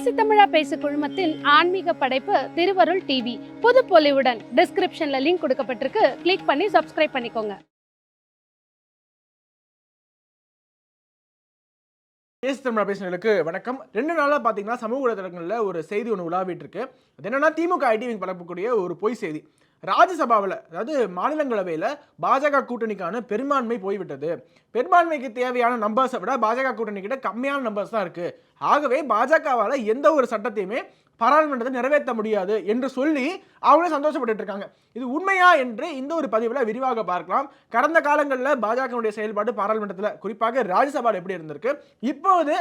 பேசி தமிழா பேசு குழுமத்தின் ஆன்மீக படைப்பு திருவருள் டிவி புது பொலிவுடன் டிஸ்கிரிப்ஷன்ல லிங்க் கொடுக்கப்பட்டிருக்கு. கிளிக் பண்ணி சப்ஸ்கிரைப் பண்ணிக்கோங்க. தேசி தமிழா பேசுனர்களுக்கு வணக்கம். ரெண்டு நாளாக பார்த்தீங்கன்னா சமூக ஊடகங்களில் ஒரு செய்தி ஒன்று உலாவிட்டு இருக்கு. அது என்னன்னா திமுக ஐடிவிங் பரப்பக்கூடிய ஒரு பொய் செய்தி. ராஜ்யசபாவில் அதாவது மாநிலங்களவையில் பாஜக கூட்டணிக்கான பெரும்பான்மை போய்விட்டது. பெரும்பான்மைக்கு தேவையான நம்பர்ஸை விட பாஜக கூட்டணி கிட்ட கம்மியான நம்பர்ஸ் தான் இருக்குது ஆகவே பாஜகவால் எந்த ஒரு சட்டத்தையுமே பாராளுமன்றத்தை நிறைவேற்ற முடியாது என்று சொல்லி அவங்களே சந்தோஷப்பட்டுட்டு இருக்காங்க. இது உண்மையா என்று இந்த ஒரு பதிவில் விரிவாக பார்க்கலாம். கடந்த காலங்களில் பாஜகவுடைய செயல்பாடு பாராளுமன்றத்தில் குறிப்பாக ராஜ்யசபாவில் எப்படி இருந்திருக்கு? இப்போது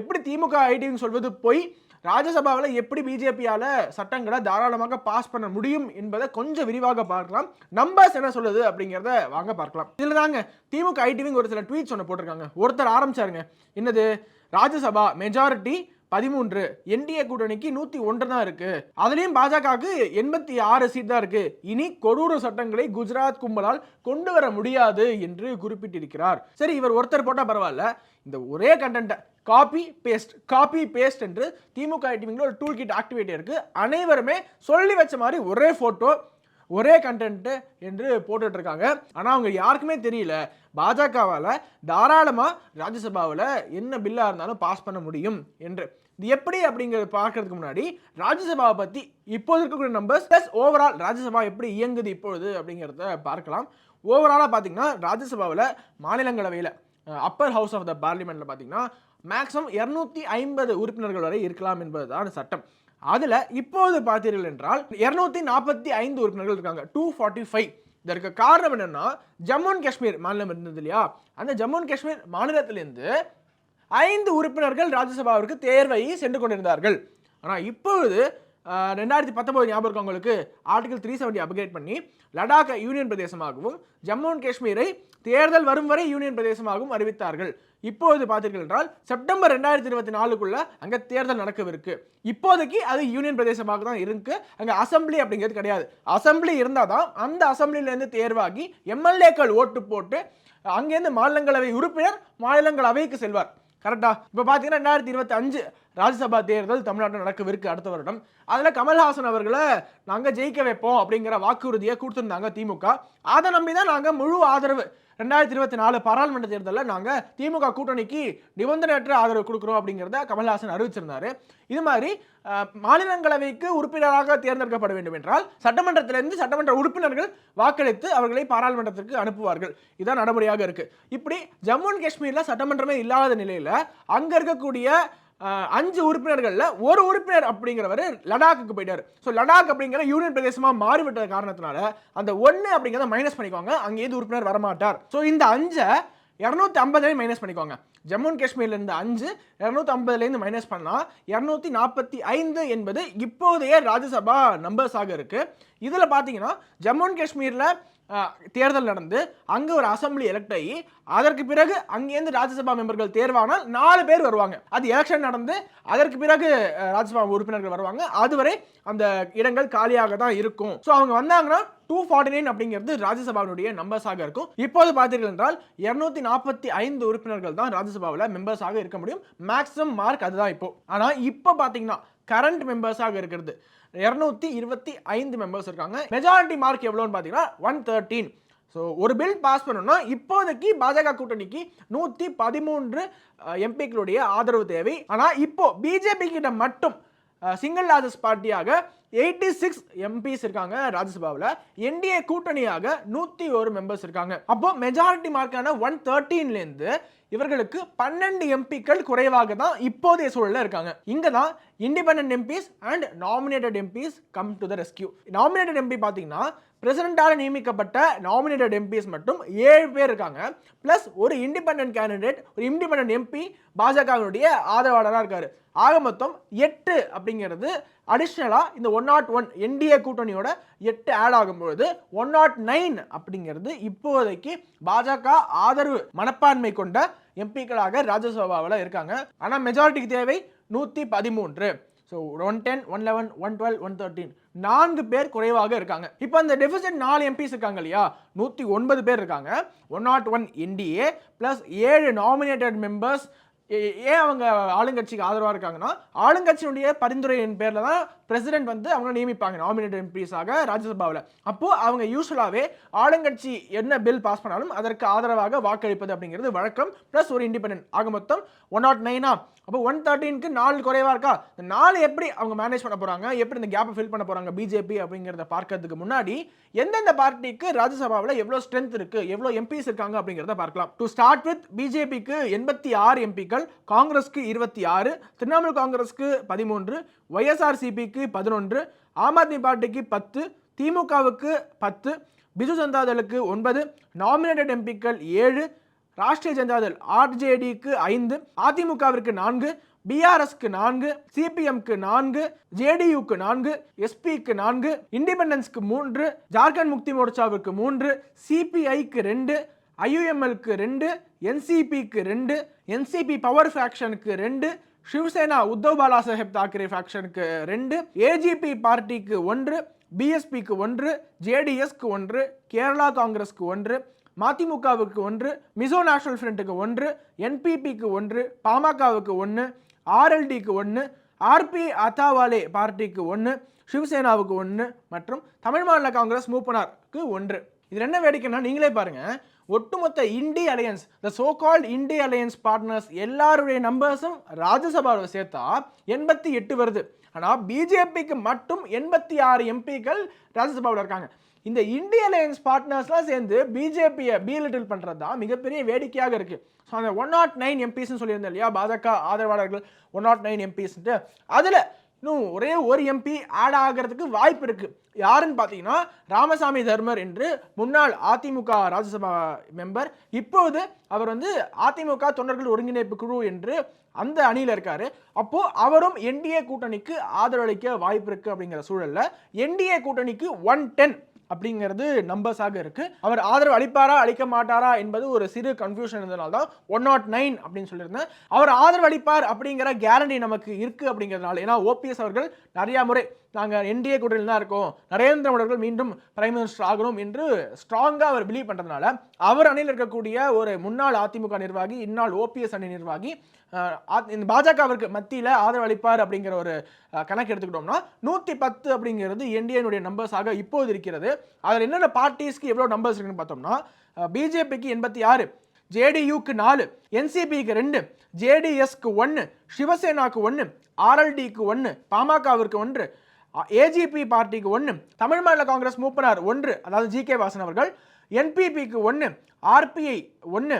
எப்படி திமுக ஐடின்னு சொல்வது போய்? ராஜ்யசபாவில் எப்படி பிஜேபியால் சட்டங்களை தாராளமாக பாஸ் பண்ண முடியும் என்பதை கொஞ்சம் விரிவாக பார்க்கலாம். நம்பர்ஸ் என்ன சொல்லுது அப்படிங்கிறத வாங்க பார்க்கலாம். இதில் தாங்க திமுக ஐடிவிங்க ஒரு சில ட்வீட்ஸ் ஒன்று போட்டிருக்காங்க. ஒருத்தர் ஆரம்பிச்சாருங்க. என்னது? ராஜ்யசபா மெஜாரிட்டி பதிமூன்று என்டிஏ கூட்டணிக்கு நூத்தி ஒன்று தான் இருக்கு. அதுலயும் பாஜகவுக்கு எண்பத்தி ஆறு சீட் தான் இருக்கு. இனி கொடூர சட்டங்களை குஜராத் கும்பலால் கொண்டு வர முடியாது என்று குறிப்பிட்டிருக்கிறார். சரி இவர் ஒருத்தர் போட்டா பரவாயில்ல. இந்த ஒரே கண்டென்ட்டை காப்பி பேஸ்ட் காப்பி பேஸ்ட் என்று திமுக ஐடிவிங்கில் ஒரு டூல் கிட் ஆக்டிவேட் இருக்குது அனைவருமே சொல்லி வச்ச மாதிரி ஒரே ஃபோட்டோ ஒரே கண்டென்ட்டு என்று போட்டுட்டு இருக்காங்க. ஆனால் அவங்க யாருக்குமே தெரியல. பாஜகவால் தாராளமாக ராஜ்யசபாவில் என்ன பில்லாக இருந்தாலும் பாஸ் பண்ண முடியும் என்று. இது எப்படி அப்படிங்கிறத பார்க்கறதுக்கு முன்னாடி ராஜ்யசபாவை பற்றி இப்போது இருக்கக்கூடிய நம்பர்ஸ் ப்ளஸ் ஓவரால் ராஜ்யசபா எப்படி இயங்குது இப்பொழுது அப்படிங்கிறத பார்க்கலாம். ஓவராலாக பார்த்தீங்கன்னா ராஜ்யசபாவில் மாநிலங்களவையில் அப்பர் ஹவுஸ் ஆஃப் த பார்லிமெண்ட்டில் பார்த்தீங்கன்னா மேக்ஸிமம் இரநூத்தி ஐம்பது உறுப்பினர்கள் வரை இருக்கலாம் என்பதுதான் சட்டம். அதில் இப்போது பார்த்தீர்கள் என்றால் இரநூத்தி நாற்பத்தி ஐந்து உறுப்பினர்கள் இருக்காங்க. டூ ஃபார்ட்டி ஃபைவ் இதற்கு காரணம் என்னென்னா ஜம்மு அண்ட் காஷ்மீர் மாநிலம் இருந்தது இல்லையா? அந்த ஜம்மு அண்ட் காஷ்மீர் மாநிலத்திலிருந்து ஐந்து உறுப்பினர்கள் ராஜ்யசபாவிற்கு தேர்வை சென்று கொண்டிருந்தார்கள். ஆனால் இப்பொழுது ரெண்டாயிரத்தி பத்தொன்பது ஞாபகம் உங்களுக்கு? ஆர்டிகல் த்ரீ செவன்டி அப்கிரேட் பண்ணி லடாக்கை யூனியன் பிரதேசமாகவும் ஜம்மு அண்ட் காஷ்மீரை தேர்தல் வரும் வரை யூனியன் பிரதேசமாகவும் அறிவித்தார்கள். இப்போது பார்த்தீர்கள் என்றால் செப்டம்பர் ரெண்டாயிரத்தி இருபத்தி நாலுக்குள்ள அங்கே தேர்தல் நடக்கவிருக்கு. இப்போதைக்கு அது யூனியன் பிரதேசமாக தான் இருக்கு. அங்கே அசம்பிளி அப்படிங்கிறது கிடையாது. அசம்பிளி இருந்தால் தான் அந்த அசம்பிளிலேருந்து தேர்வாகி எம்எல்ஏக்கள் ஓட்டு போட்டு அங்கேருந்து மாநிலங்களவை உறுப்பினர் மாநிலங்களவைக்கு செல்வார். கரெக்டா இப்போ பார்த்தீங்கன்னா ரெண்டாயிரத்தி இருபத்தி அஞ்சு ராஜ்யசபா தேர்தல் தமிழ்நாட்டில் நடக்கவிருக்கு அடுத்த வருடம். அதில் கமல்ஹாசன் அவர்களை நாங்கள் ஜெயிக்க வைப்போம் அப்படிங்கிற வாக்குறுதியை கொடுத்துருந்தாங்க திமுக. அதை நம்பி தான் நாங்கள் முழு ஆதரவு ரெண்டாயிரத்தி இருபத்தி நாலு பாராளுமன்ற தேர்தலில் நாங்கள் திமுக கூட்டணிக்கு நிபந்தனையற்ற ஆதரவு கொடுக்குறோம் அப்படிங்கிறத கமல்ஹாசன் அறிவிச்சிருந்தாரு. இது மாதிரி மாநிலங்களவைக்கு உறுப்பினராக தேர்ந்தெடுக்கப்பட வேண்டும் என்றால் சட்டமன்றத்திலிருந்து சட்டமன்ற உறுப்பினர்கள் வாக்களித்து அவர்களை பாராளுமன்றத்திற்கு அனுப்புவார்கள். இதான் நடைமுறையாக இருக்கு. இப்படி ஜம்மு அண்ட் காஷ்மீரில் சட்டமன்றமே இல்லாத நிலையில் அங்கே இருக்கக்கூடிய அஞ்சு உறுப்பினர்களில் ஒரு உறுப்பினர் அப்படிங்கிறவர் லடாக்குக்கு போயிட்டார். ஸோ லடாக் அப்படிங்கிற யூனியன் பிரதேசமாக மாறிவிட்ட காரணத்தினால அந்த ஒன்று அப்படிங்கிறத மைனஸ் பண்ணிக்குவாங்க அங்கேருந்து உறுப்பினர் வரமாட்டார். ஸோ இந்த அஞ்சை இரநூத்தி ஐம்பதுலேயும் மைனஸ் பண்ணிக்கோங்க. ஜம்மு அண்ட் காஷ்மீர்லேருந்து அஞ்சு இரநூத்தி ஐம்பதுலேருந்து மைனஸ் பண்ணால் இரநூத்தி நாற்பத்தி ஐந்து என்பது இப்போதைய ராஜ்யசபா நம்பர்ஸாக இருக்குது இதில் பார்த்தீங்கன்னா ஜம்மு அண்ட் காஷ்மீரில் தேர்தல் நடந்து அங்கே ஒரு அசம்பிளி எலெக்ட் ஆகி அதற்கு பிறகு அங்கேருந்து ராஜ்யசபா மெம்பர்கள் தேர்வானால் நாலு பேர் வருவாங்க. அது எலெக்ஷன் நடந்து அதற்கு பிறகு ராஜ்யசபா உறுப்பினர்கள் வருவாங்க. அதுவரை அந்த இடங்கள் காலியாக தான் இருக்கும். ஸோ அவங்க வந்தாங்கன்னா டூ ஃபார்ட்டி நைன் அப்படிங்கிறது ராஜ்யசபாவினுடைய நம்பர்ஸாக இருக்கும். இப்போது பார்த்தீர்கள் என்றால் இரநூத்தி நாற்பத்தி ஐந்து உறுப்பினர்கள் தான் ராஜ்யசபாவில் மெம்பர்ஸாக இருக்க முடியும். மேக்ஸிமம் மார்க் அதுதான் இப்போ. ஆனால் இப்போ பார்த்தீங்கன்னா கரண்ட் மெம்பர்ஸாக இருக்கிறது. இரநூத்தி இருபத்தி ஐந்து மெம்பர்ஸ் இருக்காங்க. மெஜாரிட்டி மார்க் எவ்வளோன்னு பார்த்தீங்கன்னா ஒன் தேர்ட்டீன் ஸோ ஒரு பில் பாஸ் பண்ணணும்னா இப்போதைக்கு பாஜக கூட்டணிக்கு நூற்றி பதிமூன்று எம்பிக்களுடைய ஆதரவு தேவை. ஆனால் இப்போ பிஜேபி கிட்ட மட்டும் சிங்கிள் லார்ஜஸ்ட் பார்ட்டியாக எயிட்டி சிக்ஸ் எம்பிஸ் இருக்காங்க ராஜ்யசபாவில். என்டிஏ கூட்டணியாக நூற்றி ஒரு மெம்பர்ஸ் இருக்காங்க. அப்போ மெஜாரிட்டி மார்க்கான ஒன் தேர்ட்டீன்லேருந்து இவர்களுக்கு பன்னெண்டு எம்பிக்கள் குறைவாக தான் இப்போதைய சூழலில் இருக்காங்க. இங்கே தான் independent MPs and nominated MPs come to the rescue nominated MP பார்த்தீங்கன்னா பிரசிடென்ட்டால் நியமிக்கப்பட்ட நாமினேட்டட் எம்பிஸ் மட்டும் ஏழு பேர் இருக்காங்க. ப்ளஸ் ஒரு இண்டிபெண்ட் கேண்டிடேட் ஒரு இண்டிபெண்டன்ட் எம்பி பாஜகவினுடைய ஆதரவாளராக இருக்காரு. ஆக மொத்தம் எட்டு அப்படிங்கிறது அடிஷ்னலாக இந்த ஒன் நாட் ஒன் என்டிஏ கூட்டணியோட எட்டு ஆட் ஆகும்பொழுது ஒன் நாட் நைன் அப்படிங்கிறது இப்போதைக்கு பாஜக ஆதரவு மனப்பான்மை கொண்ட எம்பிக்களாக ராஜ்யசபாவில் இருக்காங்க. ஆனால் மெஜாரிட்டிக்கு தேவை நூற்றி பதிமூன்று. So one ten one eleven one twelve one thirteen நான்கு பேர் குறைவாக இருக்காங்க. இப்போ அந்த டெபிசிட் நாலு எம்பிஸ் இருக்காங்க இல்லையா? நூற்றி ஒன்பது பேர் இருக்காங்க. One nought one NDA plus ஏழு நாமினேட்டட் மெம்பர்ஸ் ஏன் அவங்க ஆளுங்கட்சிக்கு ஆதரவாக இருக்காங்கன்னா ஆளுங்கட்சியினுடைய பரிந்துரையின் பேரில் தான் பிரசிடென்ட் வந்து அவங்க நியமிப்பாங்க நாமினேட் எம்பிஸாக ராஜ்யசபாவில். அப்போ அவங்க யூஸ்வலாகவே ஆளுங்கட்சி என்ன பில் பாஸ் பண்ணாலும் அதற்கு ஆதரவாக வாக்களிப்பது அப்படிங்கிறது வழக்கம். ப்ளஸ் ஒரு இண்டிபெண்டன்ட் ஆக மொத்தம் ஒன் நாட் நைனா அப்போ ஒன் தேர்ட்டீனுக்கு நாலு குறைவாக இருக்கா? இந்த நாலு எப்படி அவங்க மேனேஜ் பண்ண போகிறாங்க எப்படி இந்த கேப்பை ஃபில் பண்ண போகிறாங்க பிஜேபி அப்படிங்கிறத பார்க்கறதுக்கு முன்னாடி எந்தெந்த பார்ட்டிக்கு ராஜ்யசபாவில் எவ்வளோ ஸ்ட்ரென்த் இருக்குது எவ்வளோ எம்பிஸ் இருக்காங்க அப்படிங்கிறத பார்க்கலாம். டு ஸ்டார்ட் வித் பிஜேபிக்கு எண்பத்தி ஆறு எம்பிக்கள் காங்கிரஸ்க்கு இருபத்தி ஆறு திரிணாமுல் காங்கிரஸ்க்கு பதிமூன்று ஒய்எஸ்ஆர்சிபிக்கு பதினொன்று ஆம் ஆத்மி பார்ட்டிக்கு பத்து திமுகவுக்கு பத்து பிஜு ஜனதாதளுக்கு ஒன்பது நாமினேட்டட் எம்பிக்கள் ஏழு ராஷ்டிரிய ஜனதாதள் ஆர்ஜேடிக்கு ஐந்து அதிமுகவிற்கு நான்கு பிஆர்எஸ்க்கு நான்கு சிபிஎம்க்கு நான்கு ஜேடியுக்கு நான்கு எஸ்பிக்கு நான்கு இண்டிபெண்டன்ஸ்க்கு மூன்று ஜார்க்கண்ட் முக்தி மோர்ச்சாவுக்கு மூன்று சிபிஐக்கு ரெண்டு ஐயுஎம்எல்க்கு ரெண்டு என்சிபிக்கு ரெண்டு என்சிபி பவர் ஃபேக்ஷனுக்கு ரெண்டு சிவசேனா உத்தவ் பாலா சாஹேப் தாக்கரே ஃபேக்ஷனுக்கு ரெண்டு ஏஜிபி பார்ட்டிக்கு ஒன்று பிஎஸ்பிக்கு ஒன்று ஜேடிஎஸ்க்கு ஒன்று கேரளா காங்கிரஸ்க்கு ஒன்று மதிமுகவுக்கு ஒன்று மிசோ நேஷனல் ஃப்ரண்ட்டுக்கு ஒன்று என்பிபிக்கு ஒன்று பாமகவுக்கு ஒன்று ஆர்எல்டிக்கு ஒன்று ஆர்பி அத்தாவாலே பார்ட்டிக்கு ஒன்று சிவசேனாவுக்கு ஒன்று மற்றும் தமிழ் மாநில காங்கிரஸ் மூப்பனாருக்கு ஒன்று. இது என்ன வேடிக்கைன்னா நீங்களே பாருங்கள் ஒட்டுமொத்த INDI alliance the so called INDI alliance partners எல்லாருடைய நம்பர்ஸும் ராஜ்யசபாவில் சேர்த்தா எண்பத்தி எட்டு வருது. ஆனால் பிஜேபிக்கு மட்டும் எண்பத்தி ஆறு எம்பிக்கள் ராஜ்யசபாவில் இருக்காங்க. இந்த இந்திய அலையன்ஸ் பார்ட்னர்ஸ்லாம் சேர்ந்து பிஜேபியை பீலிட்டில் பண்ணுறது தான் மிகப்பெரிய வேடிக்கையாக இருக்குது ஸோ அந்த ஒன் நாட் நைன் எம்பிஸ்ன்னு சொல்லியிருந்தேன் இல்லையா பாஜக ஆதரவாளர்கள் ஒன் நாட் oh நைன் எம்பிஸ்ன்ட்டு அதில் இன்னும் ஒரே ஒரு எம்பி ஆட் ஆகிறதுக்கு வாய்ப்பு இருக்கு. யாருன்னு பார்த்தீங்கன்னா ராமசாமி தர்மர் என்று முன்னாள் அதிமுக ராஜ்யசபா மெம்பர் இப்போது அவர் வந்து அதிமுக தொண்டர்கள் ஒருங்கிணைப்பு குழு என்று அந்த அணியில் இருக்காரு. அப்போ அவரும் என்டிஏ கூட்டணிக்கு ஆதரவளிக்க வாய்ப்பு இருக்கு அப்படிங்கிற சூழல்ல என்டிஏ கூட்டணிக்கு ஒன் டென் அப்படிங்கிறது நம்பர்ஸாக இருக்கு. அவர் ஆதரவு அளிப்பாரா அளிக்க மாட்டாரா என்பது ஒரு சிறு கன்ஃபியூஷன் இருந்ததுனால தான் ஒன் நாட் நைன் அப்படின்னு சொல்லியிருந்தேன். அவர் ஆதரவு அளிப்பார் அப்படிங்கிற கேரண்டி நமக்கு இருக்கு அப்படிங்கிறதுனால ஏன்னா ஓபிஎஸ் அவர்கள் நிறைய முறை நாங்கள் என்டிஏ கூட்டணியில் தான் இருக்கோம். நரேந்திர மோடி மீண்டும் பிரைம் மினிஸ்டர் ஆகணும் என்று ஸ்ட்ராங்காக அவர் பிலீவ் பண்ணுறதுனால அவர் அணியில் இருக்கக்கூடிய ஒரு முன்னாள் அதிமுக நிர்வாகி இந்நாள் ஓபிஎஸ் அணி நிர்வாகி இந்த பாஜகவிற்கு மத்தியில் ஆதரவளிப்பார் அப்படிங்கிற ஒரு கணக்கு எடுத்துக்கிட்டோம்னா நூற்றி பத்து அப்படிங்கிறது என்டிஏனுடைய நம்பர்ஸாக இப்போது இருக்கிறது. அதில் என்னென்ன பார்ட்டிஸ்க்கு எவ்வளோ நம்பர்ஸ் இருக்குன்னு பார்த்தோம்னா பிஜேபிக்கு எண்பத்தி ஆறு ஜேடியுக்கு நாலு என்சிபிக்கு ரெண்டு ஜேடிஎஸ்க்கு ஒன்று சிவசேனாக்கு ஒன்று ஆர்எல்டிக்கு ஒன்று பாமகவிற்கு ஒன்று ஏஜிபி பார்ட்டிக்கு ஒன்று தமிழ் மாநில காங்கிரஸ் மூப்பனார் ஒன்று அதாவது ஜி கே வாசன் அவர்கள் என்பிபிக்கு ஒன்று ஆர்பிஐ ஒன்று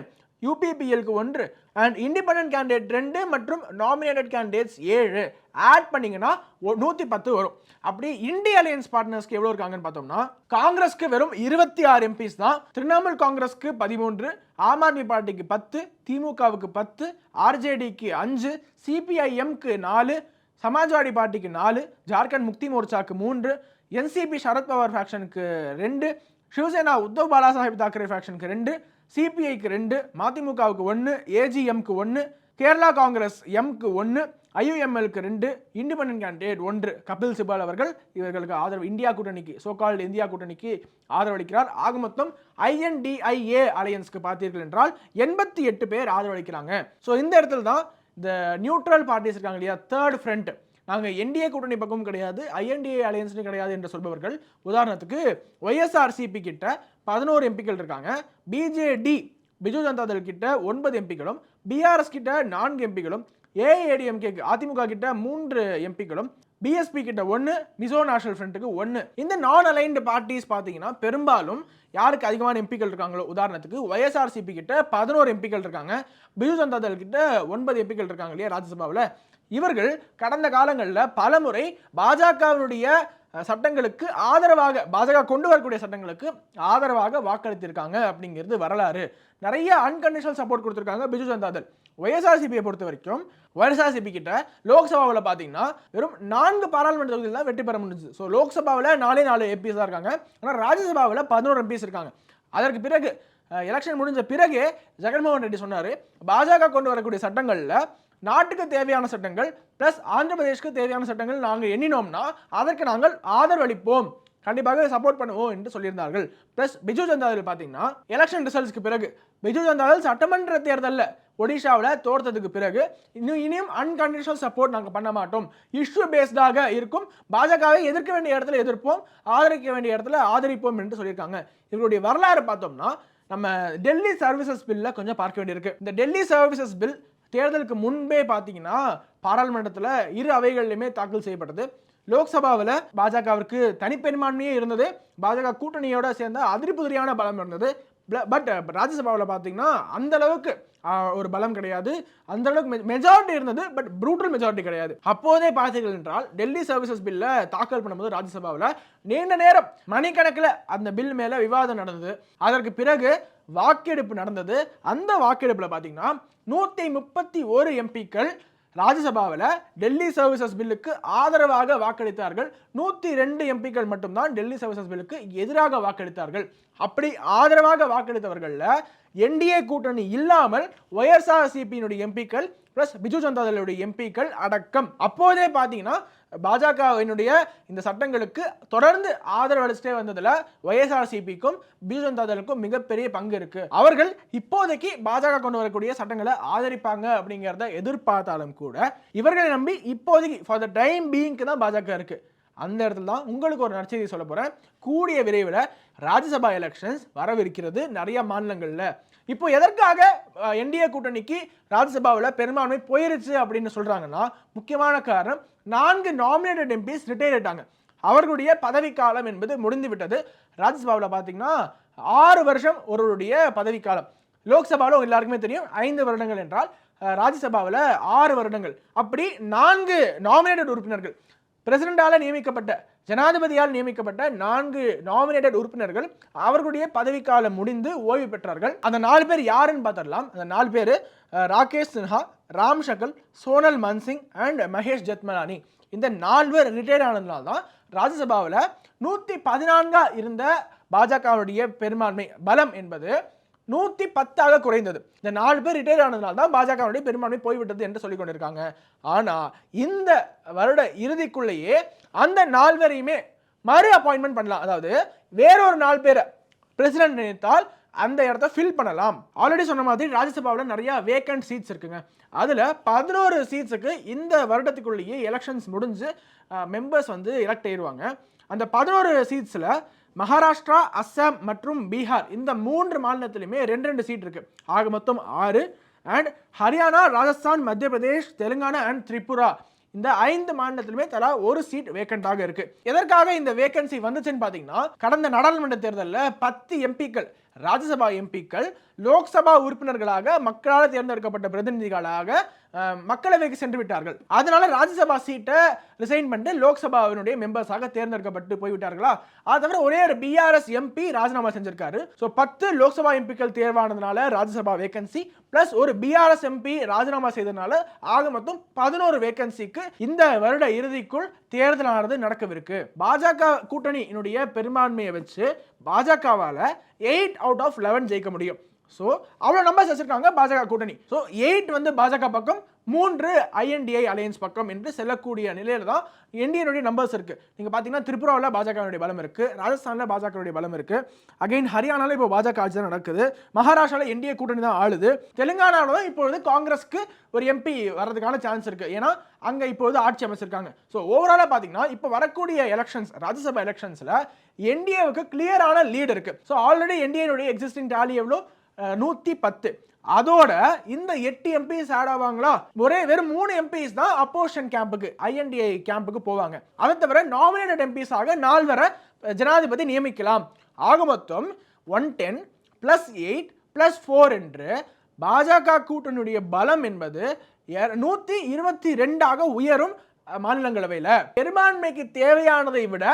யூபிபிஎல்க்கு ஒன்று அண்ட் இண்டிபெண்டன்ட் கேண்டிடேட் ரெண்டு மற்றும் நாமினேட்டட் கேண்டிடேட்ஸ் ஏழு. ஆட் பண்ணிங்கன்னா நூற்றி பத்து வரும். அப்படி இந்திய அலையன்ஸ் பார்ட்னர்ஸ்க்கு எவ்வளோ இருக்காங்கன்னு பார்த்தோம்னா காங்கிரஸ்க்கு வெறும் இருபத்தி ஆறு எம்பிஸ் தான். திரிணாமுல் காங்கிரஸ்க்கு பதிமூன்று ஆம் ஆத்மி பார்ட்டிக்கு பத்து திமுகவுக்கு பத்து ஆர்ஜேடிக்கு அஞ்சு சிபிஐஎம்க்கு நாலு சமாஜ்வாடி பார்ட்டிக்கு நாலு ஜார்க்கண்ட் முக்தி மோர்ச்சாக்கு மூன்று என்சிபி சரத்பவார் ஃபேக்ஷனுக்கு ரெண்டு சிவசேனா உத்தவ் பாலா சாஹிப் தாக்கரே ஃபேக்ஷனுக்கு ரெண்டு சிபிஐக்கு ரெண்டு மதிமுகவுக்கு ஒன்று ஏஜிஎம்க்கு ஒன்று கேரளா காங்கிரஸ் எம்க்கு ஒன்று ஐயுஎம்எல்க்கு ரெண்டு இண்டிபெண்டன்ட் கேண்டிடேட் ஒன்று. கபில் சிபால் அவர்கள் இவர்களுக்கு ஆதரவு. இந்தியா கூட்டணிக்கு சோகால்டு இந்தியா கூட்டணிக்கு ஆதரவளிக்கிறார். ஆக மொத்தம் ஐஎன்டிஐஏ அலையன்ஸ்க்கு பார்த்தீர்கள் என்றால் எண்பத்தி எட்டு பேர் ஆதரவளிக்கிறாங்க. ஸோ இந்த இடத்துல தான் இந்த நியூட்ரல் பார்ட்டிஸ் இருக்காங்க இல்லையா? தேர்ட் ஃப்ரண்ட் நாங்கள் என்டிஏ கூட்டணி பக்கமும் கிடையாது ஐஎன்டிஏ அலையன்ஸ்னு கிடையாது என்று சொல்பவர்கள். உதாரணத்துக்கு ஒய்எஸ்ஆர்சிபி கிட்ட பதினோரு எம்பிக்கள் இருக்காங்க. பிஜேடி பிஜு ஜனதா தள் கிட்ட ஒன்பது எம்பிக்களும் பிஆர்எஸ் கிட்ட நான்கு எம்பிக்களும் ஏஐஏடிஎம்கே அதிமுக கிட்ட மூன்று எம்பிக்களும் பிஎஸ்பி கிட்ட ஒன்று மிசோ நேஷனல் ஃப்ரண்ட்டுக்கு ஒன்று இந்த நான் அலைன்டு பார்ட்டிஸ் பார்த்தீங்கன்னா பெரும்பாலும் யாருக்கு அதிகமான எம்பிக்கள் இருக்காங்களோ உதாரணத்துக்கு ஒய்எஸ்ஆர்சிபி கிட்ட பதினோரு எம்பிக்கள் இருக்காங்க. பிஜு ஜனதா தள் கிட்ட ஒன்பது எம்பிக்கள் இருக்காங்க இல்லையா ராஜ்யசபாவில். இவர்கள் கடந்த காலங்களில் பலமுறை பாஜகவினுடைய சட்டங்களுக்கு ஆதரவாக பாஜக கொண்டு வரக்கூடிய சட்டங்களுக்கு ஆதரவாக வாக்களித்திருக்காங்க அப்படிங்கிறது வரலாறு. நிறைய அன்கண்டிஷனல் சப்போர்ட் கொடுத்துருக்காங்க பிஜு ஜனதா தள். ஒய்எஸ்ஆர்சிபியை பொறுத்த வரைக்கும் ஒய்எஸ்ஆர்சிபி கிட்ட லோக்சபாவில் பார்த்தீங்கன்னா வெறும் நான்கு பாராளுமன்ற தொகுதியில் தான் வெற்றி பெற முடிஞ்சது. ஸோ லோக்சபாவில் நாலே நாலு எம்பிஸ் தான் இருக்காங்க. ஆனால் ராஜ்யசபாவில் பதினோரு எம்பிஸ் இருக்காங்க. அதற்கு பிறகு எலெக்ஷன் முடிஞ்ச பிறகு ஜெகன்மோகன் ரெட்டி சொன்னார் பாஜக கொண்டு வரக்கூடிய சட்டங்களில் நாட்டுக்கு தேவையான சட்டங்கள் ப்ளஸ் ஆந்திர பிரதேஷ்க்கு தேவையான சட்டங்கள் நாங்கள் எண்ணினோம்னா அதற்கு நாங்கள் ஆதரவு அளிப்போம் கண்டிப்பாக சப்போர்ட் பண்ணுவோம் என்று சொல்லியிருந்தார்கள். ப்ளஸ் பிஜு ஜனதாதள் பார்த்தீங்கன்னா எலெக்ஷன் ரிசல்ட்ஸ்க்கு பிறகு பிஜு ஜனதாதள் சட்டமன்ற தேர்தலில் ஒடிஷாவில் தோர்த்ததுக்கு பிறகு இன்னும் இனியும் அன்கண்டிஷனல் சப்போர்ட் நாங்கள் பண்ண மாட்டோம். இஷ்யூ பேஸ்டாக இருக்கும். பாஜகவை எதிர்க்க வேண்டிய இடத்துல எதிர்ப்போம். ஆதரிக்க வேண்டிய இடத்துல ஆதரிப்போம் என்று சொல்லியிருக்காங்க. இவருடைய வரலாறு பார்த்தோம்னா நம்ம டெல்லி சர்வீசஸ் பில்ல கொஞ்சம் பார்க்க வேண்டியிருக்கு. இந்த டெல்லி சர்வீசஸ் பில் தேர்தலுக்கு முன்பே பார்த்தீங்கன்னா பாராளுமன்றத்தில் இரு அவைகளிலுமே தாக்கல் செய்யப்பட்டது. லோக்சபாவில் பாஜகவிற்கு தனிப்பெரும்பான்மையே இருந்தது. பாஜக கூட்டணியோட சேர்ந்த அதிர்புதிரியான பலம் இருந்தது. பட் ராஜ்யசபாவில் பார்த்தீங்கன்னா அந்த அளவுக்கு ஒரு பலம் கிடையாது. அந்த அளவுக்கு மெஜாரிட்டி இருந்தது பட் ப்ரூட்டல் மெஜாரிட்டி கிடையாது. அப்போதே பார்த்தீர்கள் என்றால் டெல்லி சர்வீசஸ் பில்ல தாக்கல் பண்ணும்போது ராஜ்யசபாவில் நீண்ட நேரம் மணிக்கணக்கில் அந்த பில் மேலே விவாதம் நடந்தது. அதற்கு பிறகு வாக்கெடுப்பு நடந்தது. அந்த வாக்கெடுப்பில் பார்த்தீங்கன்னா நூற்றி முப்பத்தி ஒரு எம்பிக்கள் ராஜ்யசபாவில் டெல்லி சர்வீசஸ் பில்லுக்கு ஆதரவாக வாக்களித்தார்கள். நூற்றி ரெண்டு எம்பிக்கள் மட்டும்தான் டெல்லி சர்வீசஸ் பில்லுக்கு எதிராக வாக்களித்தார்கள். அப்படி ஆதரவாக வாக்களித்தவர்களில் என்டிஏ கூட்டணி இல்லாமல் ஒய்எஸ்ஆர்சிபியினுடைய எம்பிக்கள் ப்ளஸ் பிஜு ஜனதாதளுடைய எம்பிக்கள் அடக்கம். அப்போதே பார்த்தீங்கன்னா பாஜகவினுடைய இந்த சட்டங்களுக்கு தொடர்ந்து ஆதரவு அளிச்சுட்டே வந்ததுல ஒய்எஸ்ஆர்சிபிக்கும் பிஜு ஜனதாதளுக்கும் மிகப்பெரிய பங்கு இருக்கு. அவர்கள் இப்போதைக்கு பாஜக கொண்டு வரக்கூடிய சட்டங்களை ஆதரிப்பாங்க அப்படிங்கிறத எதிர்பார்த்தாலும் கூட இவர்களை நம்பி இப்போதைக்கு ஃபார் த டைம் பீயிங்க்கு தான் பாஜக இருக்கு. அந்த இடத்துல தான் உங்களுக்கு ஒரு நற்செய்தி சொல்ல போகிறேன் கூடிய விரைவில் ராஜ்யசபா எலெக்ஷன்ஸ் வரவிருக்கிறது நிறைய மாநிலங்களில். இப்போ எதற்காக என்டிஏ கூட்டணிக்கு ராஜ்யசபாவில் பெரும்பான்மை போயிருச்சு அப்படின்னு சொல்கிறாங்கன்னா முக்கியமான காரணம் நான்கு நாமினேட்டட் எம்பிஸ் ரிட்டையர் ஆயிட்டாங்க. அவர்களுடைய பதவிக்காலம் என்பது முடிந்து விட்டது ராஜ்யசபாவில் பார்த்தீங்கன்னா ஆறு வருஷம் ஒருவருடைய பதவிக்காலம். லோக்சபாவில் எல்லாருக்குமே தெரியும் ஐந்து வருடங்கள் என்றால் ராஜ்யசபாவில் ஆறு வருடங்கள். அப்படி நான்கு நாமினேட்டட் உறுப்பினர்கள். பிரசிடண்டால நியமிக்கப்பட்ட ஜனாதிபதியால் நியமிக்கப்பட்ட நான்கு நாமினேட்டட் உறுப்பினர்கள் அவர்களுடைய பதவிக்காலம் முடிந்து ஓய்வு பெற்றார்கள். அந்த நாலு பேர் யாருன்னு பார்த்துடலாம் அந்த நாலு பேர் ராகேஷ் சின்ஹா ராம் ஷக்கல் சோனல் மன்சிங் அண்ட் மகேஷ் ஜத்மலானி. இந்த நால்வர் ரிட்டையர் ஆனதுனால தான் ராஜ்யசபாவில் நூற்றி பதினான்காக இருந்த பாஜகவுடைய பெரும்பான்மை பலம் என்பது நூற்றி பத்தாக குறைந்தது. இந்த நாலு பேர் ரிட்டையர் ஆனதுனால தான் பாஜகவுடைய பெரும்பான்மை போய்விட்டது என்று சொல்லிக் கொண்டிருக்காங்க. ஆனால் இந்த வருட இறுதிக்குள்ளேயே அந்த நால்வரையுமே மறு அப்பாயின்மெண்ட் பண்ணலாம். அதாவது வேறொரு நாலு பேரை பிரசிடென்ட் நினைத்தால் அந்த இடத்த ஃபில் பண்ணலாம். ஆல்ரெடி சொன்ன மாதிரி ராஜ்யசபாவில் நிறைய வேக்கண்ட் சீட்ஸ் இருக்குங்க. அதில் பதினோரு சீட்ஸுக்கு இந்த வருடத்துக்குள்ளேயே எலெக்ஷன்ஸ் முடிஞ்சு மெம்பர்ஸ் வந்து எலெக்ட் ஆயிடுவாங்க அந்த பதினோரு சீட்ஸில் மகாராஷ்டிரா அஸ்ஸாம் மற்றும் பீகார் இந்த மூன்று மாநிலத்திலையுமே ரெண்டு ரெண்டு சீட் இருக்குது ஆக மொத்தம் ஆறு. அண்ட் ஹரியானா ராஜஸ்தான் மத்திய பிரதேஷ் தெலுங்கானா அண்ட் திரிபுரா இந்த ஐந்து மாநிலத்திலுமே தலா ஒரு சீட் வேக்கண்டாக இருக்கு. எதற்காக இந்த வேகன்சி வந்துச்சுன்னு பார்த்தீங்கன்னா கடந்த நாடாளுமன்ற தேர்தலில் பத்து எம்பிக்கள் ராஜ்யசபா எம்பிக்கள் லோக்சபா உறுப்பினர்களாக மக்களால் தேர்ந்தெடுக்கப்பட்ட பிரதிநிதிகளாக மக்களவைக்கு சென்று விட்டார்கள். அதனால ராஜ்யசபா சீட்டை ரிசைன் பண்ணிட்டு லோக்சபாவினுடைய மெம்பர்ஸாக தேர்ந்தெடுக்கப்பட்டு போய்விட்டார்களா? அது தவிர ஒரே ஒரு பிஆர்எஸ் எம்பி ராஜினாமா செஞ்சிருக்காரு. ஸோ பத்து லோக்சபா எம்பிக்கள் தேர்வானதுனால ராஜ்யசபா வேகன்சி பிளஸ் ஒரு பிஆர்எஸ் எம்பி ராஜினாமா செய்ததுனால ஆக மொத்தம் பதினோரு வேகன்சிக்கு இந்த வருட இறுதிக்குள் தேர்தலானது நடக்கவிருக்கு. பாஜக கூட்டணியினுடைய பெரும்பான்மையை வச்சு பாஜகவால் எயிட் அவுட் ஆஃப் லெவன் ஜெயிக்க முடியும். ஸோ அவ்வளோ நம்பர்ஸ் வச்சுருக்காங்க பாஜக கூட்டணி. ஸோ எயிட் வந்து பாஜக பக்கம் மூன்று ஐஎன்டிஐ அலையன்ஸ் பக்கம் என்று செல்லக்கூடிய நிலையில் தான் என்டிஏனுடைய நம்பர்ஸ் இருக்குது நீங்கள் பார்த்தீங்கன்னா திரிபுராவில் பாஜகவுடைய பலம் இருக்குது ராஜஸ்தானில் பாஜகவுடைய பலம் இருக்குது அகைன் ஹரியானாவில் இப்போ பாஜக ஆட்சி தான் நடக்குது. மகாராஷ்டிராவில் என்டிஏ கூட்டணி தான் ஆளுது. தெலுங்கானாவில் தான் இப்பொழுது காங்கிரஸ்க்கு ஒரு எம்பி வர்றதுக்கான சான்ஸ் இருக்குது ஏன்னா அங்கே இப்பொழுது ஆட்சி அமைச்சிருக்காங்க. ஸோ ஓவராலாக பார்த்தீங்கன்னா இப்போ வரக்கூடிய எலெக்ஷன்ஸ் ராஜ்யசபா எலெக்ஷன்ஸில் என்டிஏவுக்கு கிளியரான லீட் இருக்குது ஸோ ஆல்ரெடி என்டிஏனுடைய எக்ஸிஸ்டிங் டாலி எவ்வளோ? நூற்றி பத்து. அதோட இந்த எட்டு எம்பிஸ் ஆட் ஆவாங்களா? ஒரே வெறும் மூணு எம்பிஸ் தான் அப்போஷன் கேம்புக்கு ஐஎன்டிஐ கேம்புக்கு போவாங்க. அதை தவிர நாமினேட்டட் எம்பிஸ் ஆக நால்வரை ஜனாதிபதி நியமிக்கலாம். ஆக மொத்தம் one ten plus eight plus four என்று பாஜக கூட்டணியுடைய பலம் என்பது நூற்றி இருபத்தி ரெண்டாக உயரும் மாநிலங்களவையில். பெரும்பான்மைக்கு தேவையானதை விட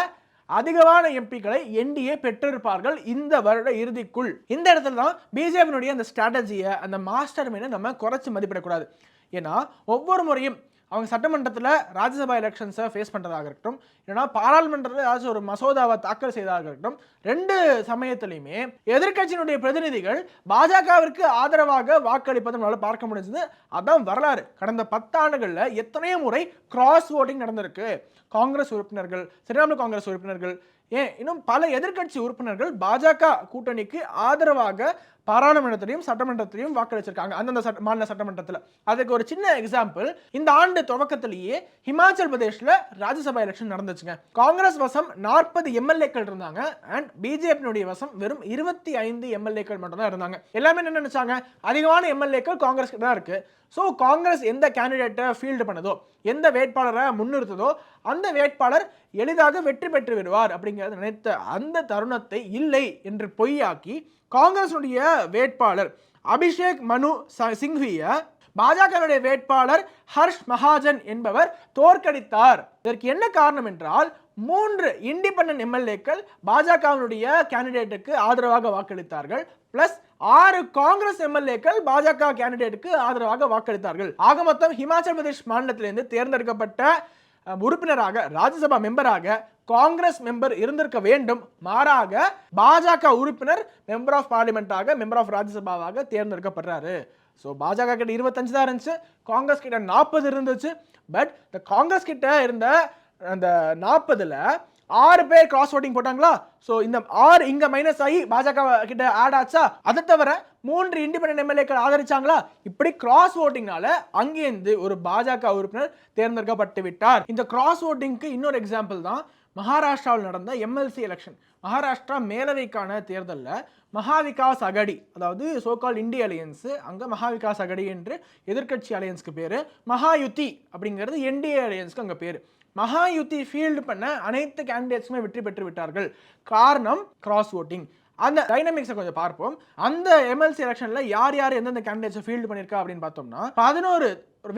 அதிகமான எம்பிக்களை என்டிஏ பெற்றிருப்பார்கள் இந்த வருட இறுதிக்குள். இந்த இடத்துல தான் பிஜேபியினுடைய அந்த ஸ்ட்ராட்டஜியை அந்த மாஸ்டர் மீனை நம்ம குறைச்சி மதிப்பிடக்கூடாது. ஏன்னா ஒவ்வொரு முறையும் அவங்க சட்டமன்றத்தில் ராஜ்யசபா எலெக்ஷன்ஸை ஃபேஸ் பண்ணுறதாக இருக்கட்டும். இல்லைனா பாராளுமன்றத்தில் ஏதாச்சும் ஒரு மசோதாவை தாக்கல் செய்ததாக இருக்கட்டும். ரெண்டு சமயத்திலையுமே எதிர்க்கட்சியினுடைய பிரதிநிதிகள் பாஜகவிற்கு ஆதரவாக வாக்களிப்பதை நம்மளால் பார்க்க முடிஞ்சது. அதான் வரலாறு. கடந்த பத்தாண்டுகளில் எத்தனையோ முறை கிராஸ் ஓட்டிங் நடந்திருக்கு. காங்கிரஸ் உறுப்பினர்கள் திரிணாமுல் காங்கிரஸ் உறுப்பினர்கள் ஏன் இன்னும் பல எதிர்க்கட்சி உறுப்பினர்கள் பாஜக கூட்டணிக்கு ஆதரவாக பாராளுமன்றத்திலையும் சட்டமன்றத்திலையும் வாக்களிச்சிருக்காங்க. அந்தந்த சட்ட மாநில சட்டமன்றத்தில். அதுக்கு ஒரு சின்ன எக்ஸாம்பிள் இந்த ஆண்டு துவக்கத்திலேயே ஹிமாச்சல் பிரதேஷில் ராஜ்யசபா எலெக்ஷன் நடந்துச்சுங்க. காங்கிரஸ் வசம் நாற்பது எம்எல்ஏக்கள் இருந்தாங்க அண்ட் பிஜேபியினுடைய வசம் வெறும் இருபத்தி ஐந்து எம்எல்ஏக்கள் மட்டும் தான் இருந்தாங்க. எல்லாமே என்ன நினைச்சாங்க? அதிகமான எம்எல்ஏக்கள் காங்கிரஸ் தான் இருக்கு. ஸோ காங்கிரஸ் எந்த கேண்டிடேட்டை ஃபீல்டு பண்ணதோ எந்த வேட்பாளரை முன்னிறுத்ததோ அந்த வேட்பாளர் எளிதாக வெற்றி பெற்று விடுவார் அப்படிங்கிறத நினைத்த அந்த தருணத்தை இல்லை என்று பொய்யாக்கி காங்கிரஸுடைய வேட்பாளர் அபிஷேக் மனு ச- சிங்விய பாஜகவுடைய வேட்பாளர் ஹர்ஷ் மகாஜன் என்பவர் தோற்கடித்தார். இதற்கு என்ன காரணம் என்றால் மூன்று இண்டிபெண்டன்ட் எம்எல்ஏக்கள் பாஜகவினுடைய கேண்டிடேட்டுக்கு ஆதரவாக வாக்களித்தார்கள் பிளஸ் ஆறு காங்கிரஸ் எம்எல்ஏக்கள் பாஜக கேண்டிடேட்டுக்கு ஆதரவாக வாக்களித்தார்கள். ஆக மொத்தம் ஹிமாச்சல் பிரதேஷ் மாநிலத்திலிருந்து தேர்ந்தெடுக்கப்பட்ட உறுப்பினராக ராஜ்யசபா மெம்பராக காங்கிரஸ் மெம்பர் இருந்திருக்க வேண்டும். மாறாக பாஜக உறுப்பினர் மெம்பர் ஆஃப் பார்லிமெண்ட்டாக மெம்பர் ஆஃப் ராஜ்யசபாவாக தேர்ந்தெடுக்கப்படுறாரு. ஸோ பாஜக கிட்ட இருபத்தஞ்சு தான் இருந்துச்சு காங்கிரஸ் கிட்ட நாற்பது இருந்துச்சு. பட் இந்த காங்கிரஸ் கிட்ட இருந்த அந்த நாற்பதுல ஆறு பேர் கிராஸ் ஓட்டிங் போட்டாங்களா? ஸோ இந்த ஆறு இங்க மைனஸ் ஆகி பாஜக கிட்ட ஆட் ஆச்சா? அதை தவிர மூன்று இண்டிபெண்டன்ட் எம்எல்ஏக்கள் ஆதரிச்சாங்களா? இப்படி கிராஸ் ஓட்டிங்னால அங்கேருந்து ஒரு பாஜக உறுப்பினர் தேர்ந்தெடுக்கப்பட்டு விட்டார். இந்த கிராஸ் ஓட்டிங்க்கு இன்னொரு எக்ஸாம்பிள் தான் மகாராஷ்டிராவில் நடந்த எம்எல்சி எலெக்ஷன் மகாராஷ்டிரா மேலவைக்கான தேர்தலில் மகாவிகாஸ் அகடி அதாவது சோகால் இந்திய அலையன்ஸு அங்கே மகாவிகாஸ் அகடி என்று எதிர்க்கட்சி அலையன்ஸ்க்கு பேர். மகாயுத்தி அப்படிங்கிறது என்டிஏ அலையன்ஸ்க்கு அங்கே பேர். மகாயுத்தி ஃபீல்டு பண்ண அனைத்து கேண்டிடேட்ஸுமே வெற்றி பெற்று விட்டார்கள். காரணம் கிராஸ் ஓட்டிங் அந்த டைனமிக்ஸை கொஞ்சம் பார்ப்போம். அந்த எம்எல்சி எலெக்ஷனில் யார் யார் எந்தெந்த கேண்டிடேட்ஸை ஃபீல்டு பண்ணியிருக்கா அப்படின்னு பார்த்தோம்னா பதினோரு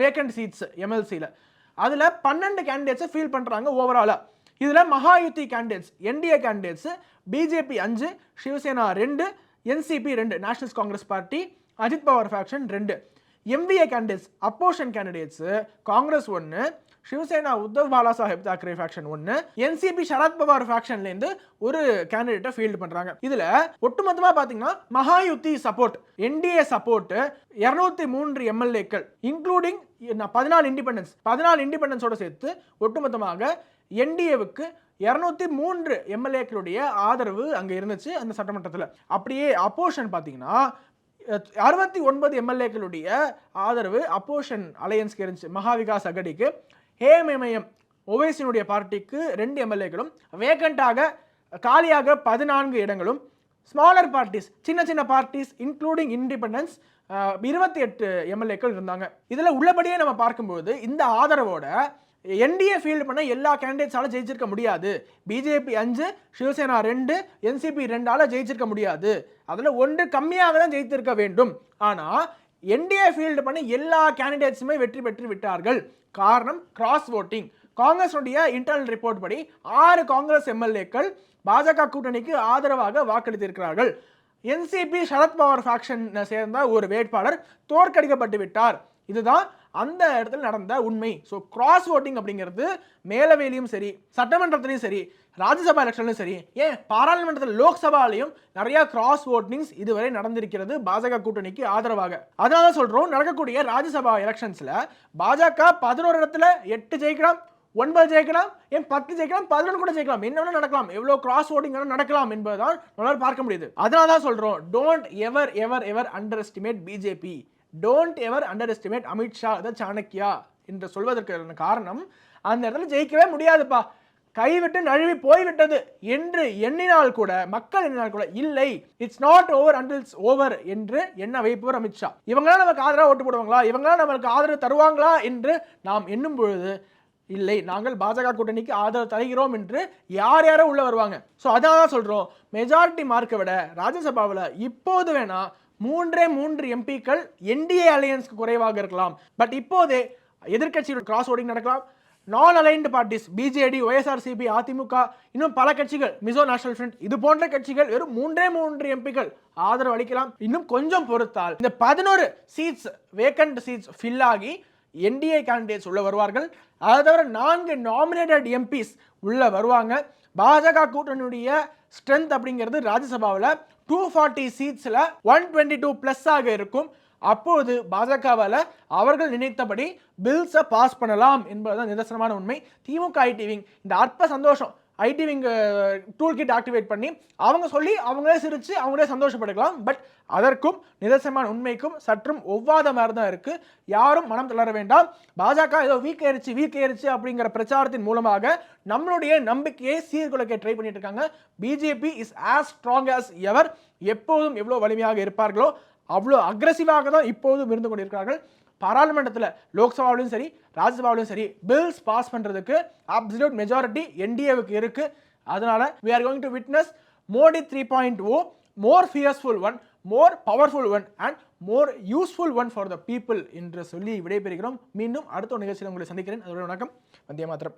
வேக்கண்ட் சீட்ஸ் எம்எல்சியில் அதில் பன்னெண்டு கேண்டிடேட்ஸை ஃபீல் பண்ணுறாங்க ஓவராலாக இதில் Mahayuti candidates NDA candidates BJP அஞ்சு சிவசேனா ரெண்டு என்சிபி ரெண்டு nationals Congress party Ajit Pawar faction ரெண்டு. MVA candidates opposition candidates Congress ஒன்று சிவசேனா உத்தவ் பாலா சாஹிப் தாக்கரே ஃபேக்ஷன் ஒன்று என்சிபி சரத் பவார் ஃபேக்ஷன்லேருந்து ஒரு கேண்டிடேட்டை ஃபீல்டு பண்ணுறாங்க இதில் ஒட்டுமொத்தமாக பார்த்தீங்கன்னா மகாயுத்தி சப்போர்ட் என்டிஏ சப்போர்ட்டு இரநூத்தி மூன்று எம்எல்ஏக்கள் இன்க்ளூடிங் பதினாலு இண்டிபெண்டன்ஸ் பதினாலு இண்டிபெண்டன்ஸோட சேர்த்து ஒட்டுமொத்தமாக என்டிஏவுக்கு இரநூத்தி மூன்று எம்எல்ஏக்களுடைய ஆதரவு அங்கே இருந்துச்சு அந்த சட்டமன்றத்தில். அப்படியே அப்போஷன் பார்த்தீங்கன்னா அறுபத்தி ஒன்பது எம்எல்ஏக்களுடைய ஆதரவு அப்போஷன் அலையன்ஸ்க்கு இருந்துச்சு. மகாவிகாஸ் அகடிக்கு ஹேமமயம் ஒவைசினுடைய பார்ட்டிக்கு ரெண்டு எம்எல்ஏக்களும் வேகண்டாக காலியாக பதினான்கு இடங்களும் ஸ்மாலர் பார்ட்டிஸ் சின்ன சின்ன பார்ட்டிஸ் இன்க்ளூடிங் இண்டிபெண்டன்ஸ் இருபத்தி எட்டு எம்எல்ஏக்கள் இருந்தாங்க. இதில் உள்ளபடியே நம்ம பார்க்கும்போது இந்த ஆதரவோட என்டிஏ ஃபீல்டு பண்ண எல்லா கேண்டிடேட்ஸால ஜெயிச்சிருக்க முடியாது. பிஜேபி அஞ்சு சிவசேனா ரெண்டு என்சிபி ரெண்டால ஜெயிச்சிருக்க முடியாது. அதில் ஒன்று கம்மியாக தான் ஜெயித்திருக்க வேண்டும். ஆனால் என்டிஏ ஃபீல்டு பண்ண எல்லா கேண்டிடேட்ஸுமே வெற்றி பெற்று விட்டார்கள். காரணம் கிராஸ் ஓட்டிங் காங்கிரஸுடைய இன்டர்னல் ரிப்போர்ட் படி ஆறு காங்கிரஸ் எம்எல்ஏக்கள் பாஜக கூட்டணிக்கு ஆதரவாக வாக்களித்திருக்கிறார்கள். என்சிபி சரத்பவார் ஃபேக்ஷன் சேர்ந்த ஒரு வேட்பாளர் தோற்கடிக்கப்பட்டு விட்டார். இதுதான் அந்த இடத்துல நடந்த உண்மை. ஸோ கிராஸ் ஓட்டிங் அப்படிங்கிறது மேலவையிலையும் சரி சட்டமன்றத்திலையும் சரி ராஜ்யசபா எலெக்ஷன்லையும் சரி ஏன் பாராளுமன்றத்தில் லோக்சபாலையும் நிறைய கிராஸ் ஓட்டிங்ஸ் இதுவரை நடந்திருக்கிறது பாஜக கூட்டணிக்கு ஆதரவாக. அதனால தான் சொல்கிறோம் நடக்கக்கூடிய ராஜ்யசபா எலெக்ஷன்ஸில் பாஜக பதினோரு இடத்துல எட்டு ஜெயிக்கலாம் ஒன்பது ஜெயிக்கலாம் ஏன் பத்து ஜெயிக்கலாம் பதினொன்று கூட ஜெயிக்கலாம். என்ன வேணா நடக்கலாம். எவ்வளோ கிராஸ் ஓட்டிங் வேணா நடக்கலாம் என்பதுதான் நம்மளால் பார்க்க முடியுது. அதனால தான் சொல்கிறோம் don't ever ever ever underestimate BJP don't ever underestimate Amit Shah the Chanakya என்று சொல்வதற்கு காரணம் அந்த இடத்துல ஜெயிக்கவே முடியாதுப்பா. கைவிட்டு நழுவி போய்விட்டது என்று எண்ணினால் கூட மக்கள் எண்ணினால் கூட இல்லை. It's not over until it's over என்று எண்ண வைப்பவர் அமித்ஷா இவங்களாம் நமக்கு ஆதரவாக ஓட்டு போடுவாங்களா? இவங்களாம் நம்மளுக்கு ஆதரவு தருவாங்களா என்று நாம் எண்ணும் பொழுது இல்லை நாங்கள் பாஜக கூட்டணிக்கு ஆதரவு தருகிறோம் என்று யார் யாரோ உள்ளே வருவாங்க. ஸோ அதான் தான் மெஜாரிட்டி மார்க்கை விட ராஜ்யசபாவில் இப்போது வேணால் மூன்றே மூன்று எம்பிக்கள் என்டிஏ அலையன்ஸ்க்கு குறைவாக இருக்கலாம். பட் இப்போதே எதிர்கட்சியோட கிராஸ் ஓடிங் நடக்கலாம். Non aligned parties BJD YSRCP AIADMK இன்னும் பல கட்சிகள் மிசோ நேஷனல் ஃப்ரண்ட் இது போன்ற கட்சிகள் வெறும் மூன்றே மூன்று எம்பிக்கள் ஆதரவு அளிக்கலாம். இன்னும் கொஞ்சம் பொறுத்தால் இந்த பதினோரு சீட்ஸ் வேக்கண்ட் சீட்ஸ் ஃபில் ஆகி என்டிஏ கேண்டிடேட்ஸ் உள்ள வருவார்கள். அதை தவிர நான்கு நாமினேட்டட் எம்பிஸ் உள்ள வருவாங்க. பாஜக கூட்டணியுடைய ஸ்ட்ரென்த் அப்படிங்கிறது ராஜ்யசபாவில் டூ ஃபார்ட்டி சீட்ஸில் ஒன் டுவெண்ட்டி டூ ப்ளஸ் ஆக இருக்கும். அப்போது பாஜகவால் அவர்கள் நினைத்தபடி பில்ஸை பாஸ் பண்ணலாம் என்பதுதான் நிதர்சனமான உண்மை. திமுக ஐடிவிங் இந்த அற்ப சந்தோஷம் IT wing tool kit activate பண்ணி அவங்க சொல்லி அவங்களே சிரித்து அவங்களே சந்தோஷப்பட்டுக்கலாம். பட் அதற்கும் நிதர்சனமான உண்மைக்கும் சற்றும் ஒவ்வாத மாதிரி தான் இருக்குது யாரும் மனம் தளர வேண்டாம். பாஜக ஏதோ வீக் ஆயிருச்சு வீக் ஆயிருச்சு அப்படிங்கிற பிரச்சாரத்தின் மூலமாக நம்மளுடைய நம்பிக்கையை சீர்குலைக்க ட்ரை பண்ணிட்டு இருக்காங்க. BJP is as strong as ever எப்போதும் எவ்வளோ வலிமையாக இருப்பார்களோ அவ்வளோ அக்ரஸிவாக தான் இப்போதும் இருந்து கொண்டிருக்கிறார்கள். பாராளுமன்றத்தில் லோக்சபாவிலும் சரி ராஜ்யசபாவிலும் சரி பில்ஸ் பாஸ் பண்ணுறதுக்கு அப்சல்யூட் மெஜாரிட்டி என்டிஏவுக்கு இருக்கு. அதனால we are going to witness Modi three point O more fierceful one more powerful one and more useful one for the people என்று சொல்லி விடைபெறுகிறோம். மீண்டும் அடுத்த ஒரு நிகழ்ச்சியில் உங்களை சந்திக்கிறேன். அதோட வணக்கம். வந்திய மாத்திரம்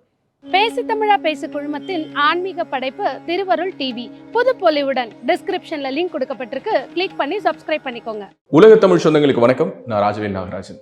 பேசி தமிழா பேசு குழுமத்தின் ஆன்மீக படைப்பு திருவருள் டிவி புது பொலிவுடன் டிஸ்கிரிப்ஷன்ல லிங்க் கொடுக்கப்பட்டிருக்கு. கிளிக் பண்ணி சப்ஸ்கிரைப் பண்ணிக்கோங்க. உலக தமிழ் சொந்தங்களுக்கு வணக்கம். நான் ராஜவேல் நாகராஜன்.